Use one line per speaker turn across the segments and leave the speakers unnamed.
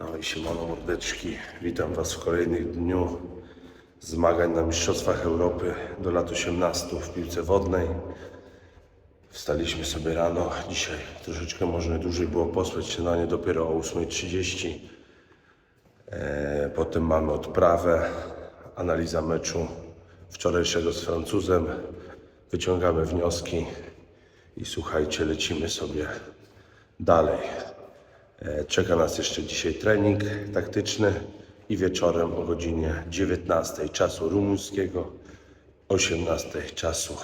No i siemano mordeczki, witam Was w kolejnym dniu zmagań na Mistrzostwach Europy do lat 18 w piłce wodnej. Wstaliśmy sobie rano, dzisiaj troszeczkę można dłużej było posłać śniadanie dopiero o 8.30. E, Potem mamy odprawę, analiza meczu wczorajszego z Francuzem. Wyciągamy wnioski i słuchajcie, lecimy sobie dalej. E, Czeka nas jeszcze dzisiaj trening taktyczny i wieczorem o godzinie 19 czasu rumuńskiego, 18 czasu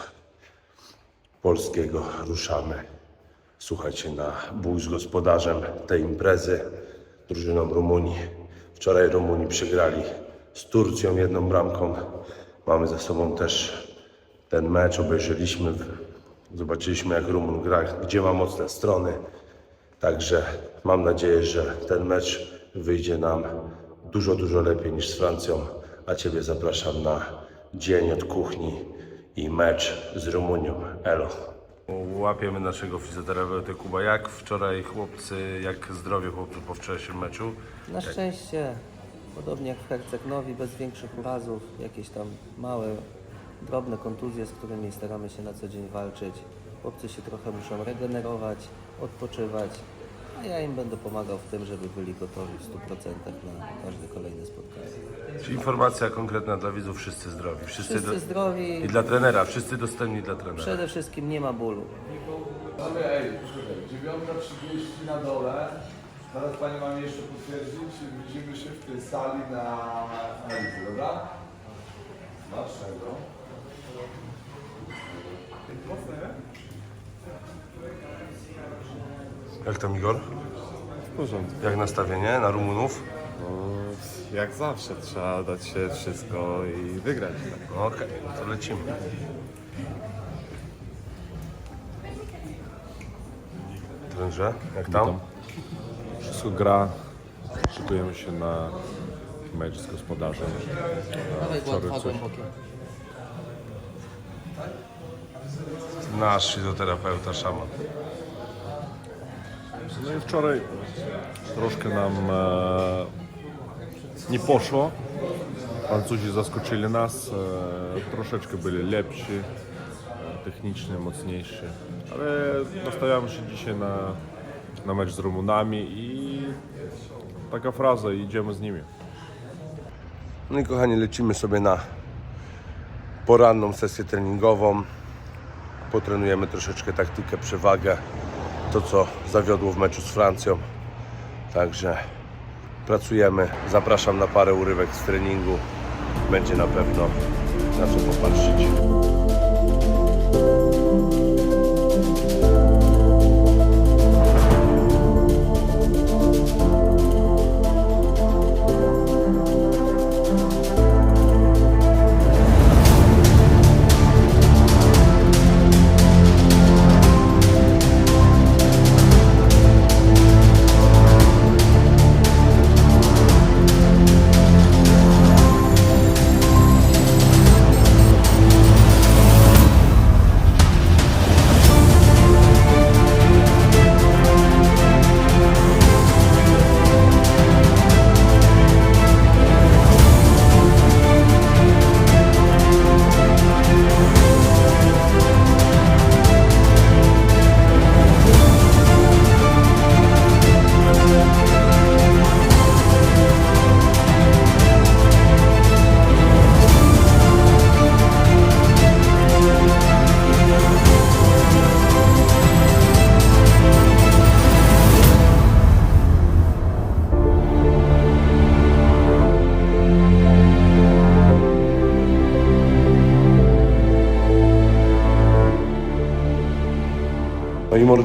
polskiego ruszamy. Słuchajcie, na bój z gospodarzem tej imprezy, drużyną Rumunii. Wczoraj Rumuni przegrali z Turcją jedną bramką. Mamy za sobą też ten mecz, obejrzeliśmy, zobaczyliśmy jak Rumun gra, gdzie ma mocne strony. Także mam nadzieję, że ten mecz wyjdzie nam dużo, dużo lepiej niż z Francją. A Ciebie zapraszam na dzień od kuchni i mecz z Rumunią. Elo. Łapiemy naszego fizjoterapeuty Kuba. Jak wczoraj chłopcy, jak zdrowie chłopców po wczorajszym meczu?
Na szczęście, podobnie jak w Hercegnowi, bez większych urazów, jakieś tam małe, drobne kontuzje, z którymi staramy się na co dzień walczyć. Chłopcy się trochę muszą regenerować, odpoczywać, a ja im będę pomagał w tym, żeby byli gotowi w 100% na każde kolejne spotkanie.
Czyli informacja konkretna dla widzów, wszyscy zdrowi. Wszyscy,
Wszyscy
do...
zdrowi,
I dla trenera, wszyscy dostępni dla trenera.
przede wszystkim nie ma bólu.
Ale ej, poczekaj, 9.30 na dole. Zaraz Pani mam jeszcze potwierdzić. Widzimy się w tej sali na analizy, dobra? Dlaczego?
Jak tam Igor?
W porządku.
Jak nastawienie na Rumunów?
No, jak zawsze trzeba dać się wszystko i wygrać. Tak?
No Okej, to lecimy. Trenże, jak tam?
Witam. Wszystko gra. Szykujemy się na mecz z gospodarzem.
Dawaj
Wczoraj coś-.
Nasz fizjoterapeuta szaman.
No i wczoraj troszkę nam e, nie poszło. Francuzi zaskoczyli nas. E, troszeczkę byli lepsi, e, technicznie mocniejsi. Ale nastawiamy się dzisiaj na, na mecz z Rumunami i taka fraza, idziemy z nimi.
No i kochani, lecimy sobie na poranną sesję treningową. Potrenujemy troszeczkę taktykę, przewagę. To, co zawiodło w meczu z Francją. Także pracujemy. Zapraszam na parę urywek z treningu. Będzie na pewno na co popatrzeć.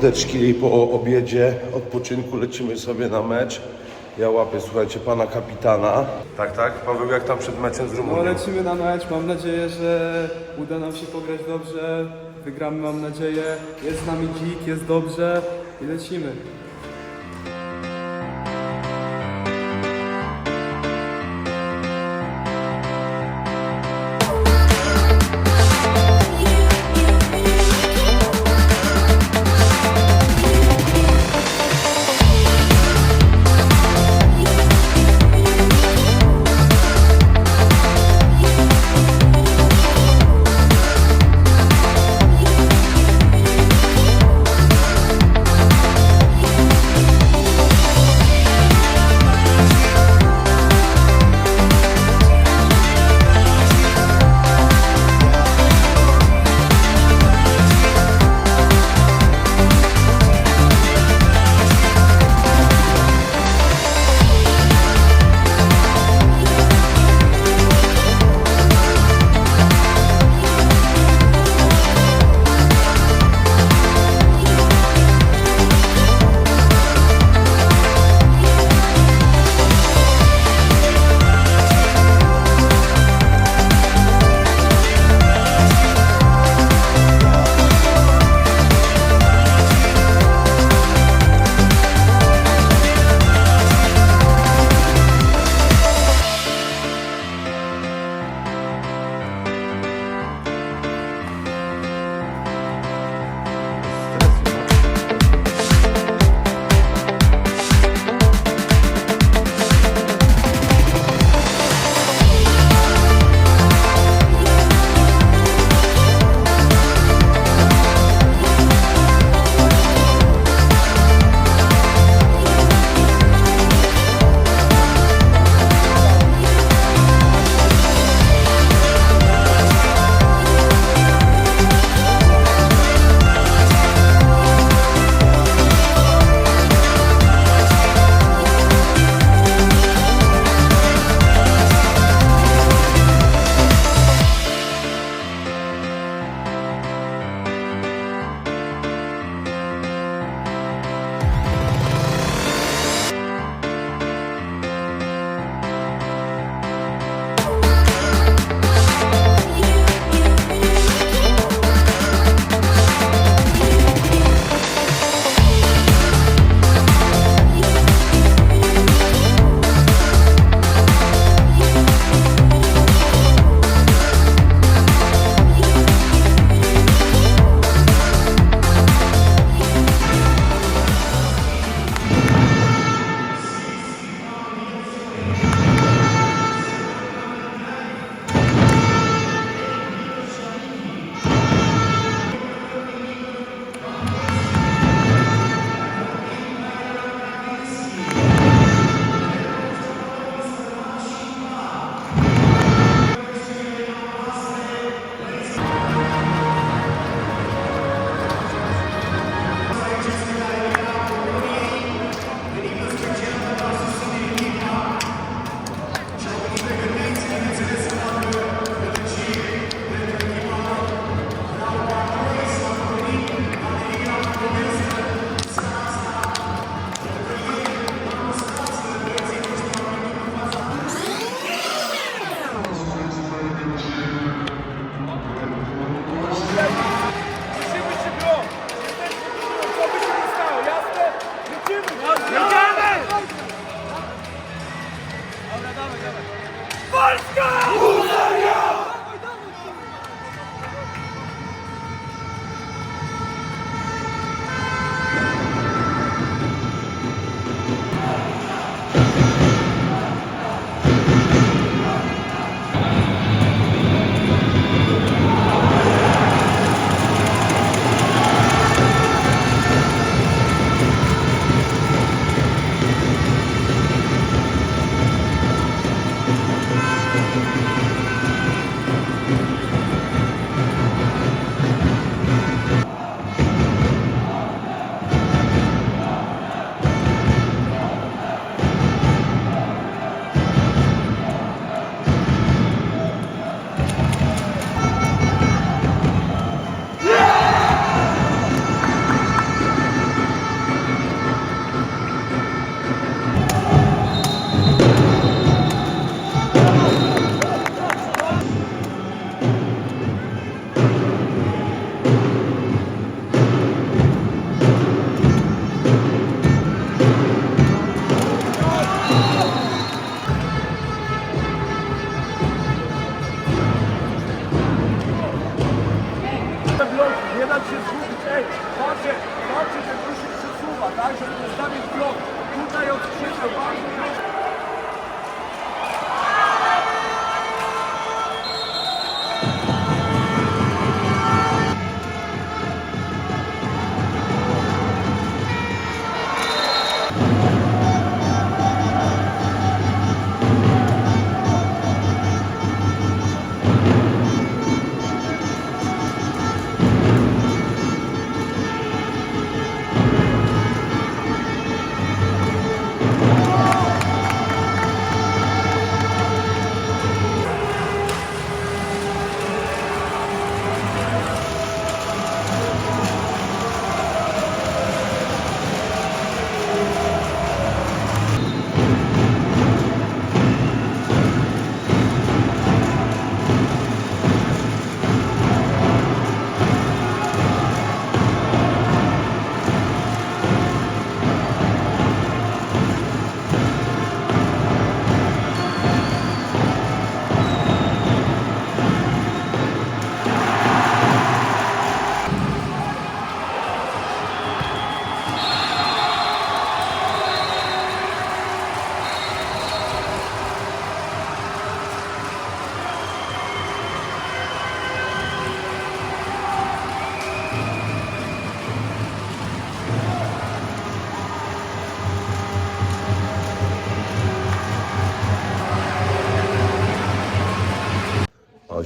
No i mordeczki po obiedzie, odpoczynku lecimy sobie na mecz. Ja łapię, słuchajcie, pana kapitana. Tak, tak. Paweł, jak tam przed meczem z
No
Rumunią?
lecimy na mecz, mam nadzieję, że uda nam się pograć dobrze, wygramy mam nadzieję, jest z nami dzik, jest dobrze i lecimy.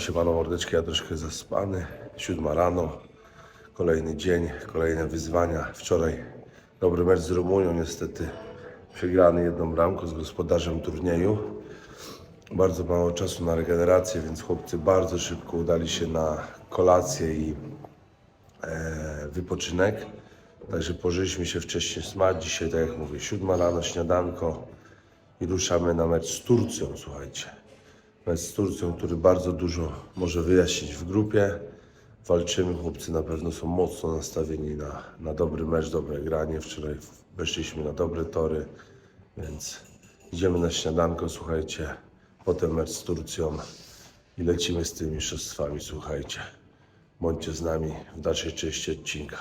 Siemano ja troszkę zaspany. Siódma rano, kolejny dzień, kolejne wyzwania. Wczoraj dobry mecz z Rumunią, niestety przegrany jedną bramką z gospodarzem turnieju. Bardzo mało czasu na regenerację, więc chłopcy bardzo szybko udali się na kolację i e, wypoczynek. Także pożyliśmy się wcześniej smać. Dzisiaj, tak jak mówię, siódma rano, śniadanko i ruszamy na mecz z Turcją, słuchajcie mecz z Turcją, który bardzo dużo może wyjaśnić w grupie. Walczymy, chłopcy na pewno są mocno nastawieni na, na dobry mecz, dobre granie. Wczoraj weszliśmy na dobre tory, więc idziemy na śniadanko, słuchajcie. Potem mecz z Turcją i lecimy z tymi mistrzostwami, słuchajcie. Bądźcie z nami w dalszej części odcinka.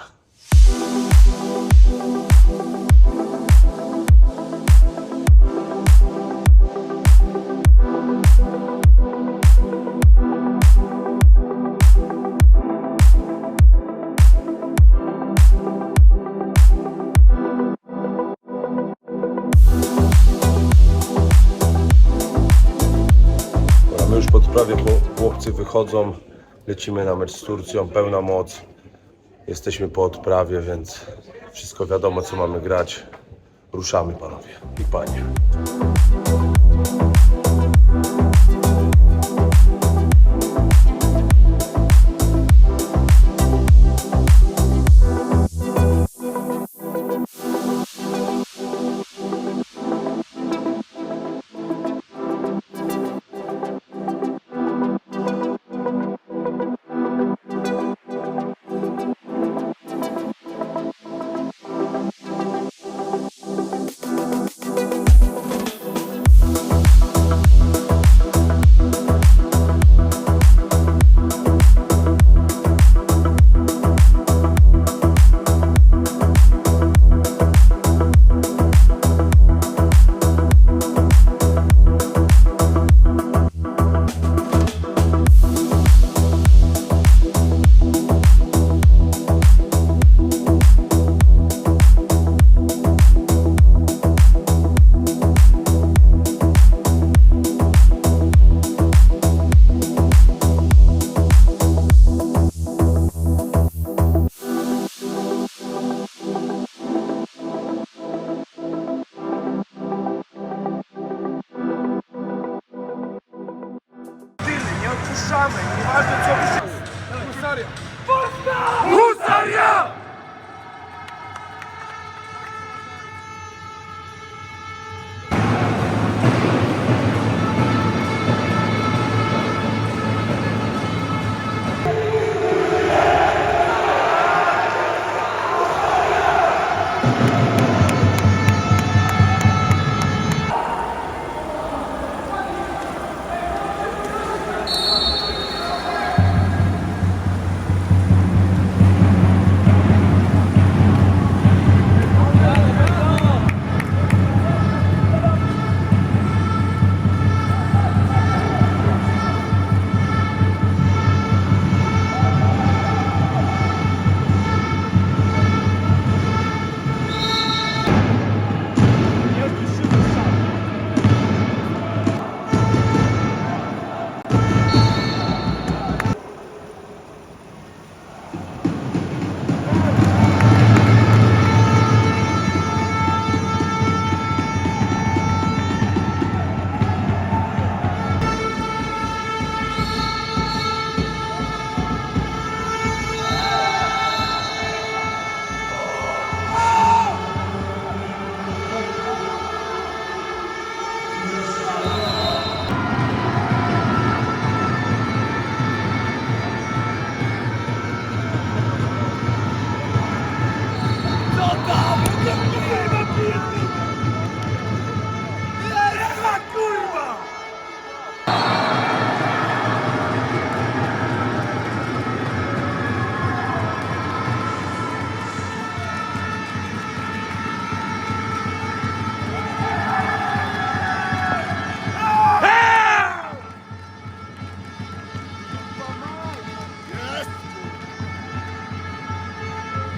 Wychodzą, lecimy na mecz z Turcją, pełna moc. Jesteśmy po odprawie, więc wszystko wiadomo co mamy grać. Ruszamy panowie i panie.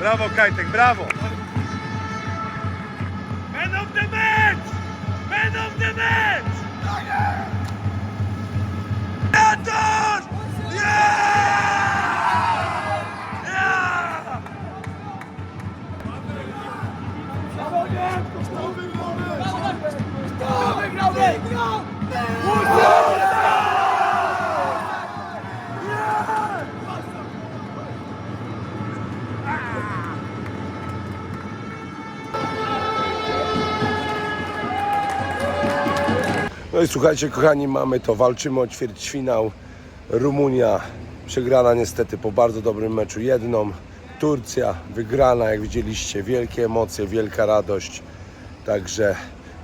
Brawo Kajtek, brawo! Man of the match! Man of the match! Jator! Yeah! Yeah!
No i słuchajcie, kochani, mamy to. Walczymy o ćwierćfinał. Rumunia przegrana niestety po bardzo dobrym meczu jedną. Turcja wygrana, jak widzieliście. Wielkie emocje, wielka radość. Także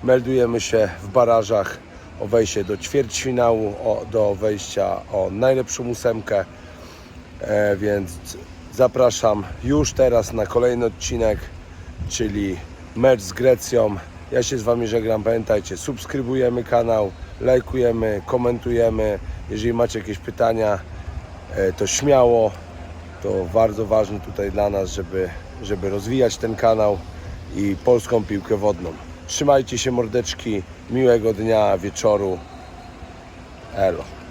meldujemy się w barażach o wejście do ćwierćfinału, o, do wejścia o najlepszą ósemkę. E, więc zapraszam już teraz na kolejny odcinek, czyli mecz z Grecją. Ja się z Wami żegnam. Pamiętajcie, subskrybujemy kanał, lajkujemy, komentujemy. Jeżeli macie jakieś pytania, e, to śmiało. To bardzo ważne tutaj dla nas, żeby, żeby rozwijać ten kanał i polską piłkę wodną. Trzymajcie się mordeczki, miłego dnia, wieczoru. Elo.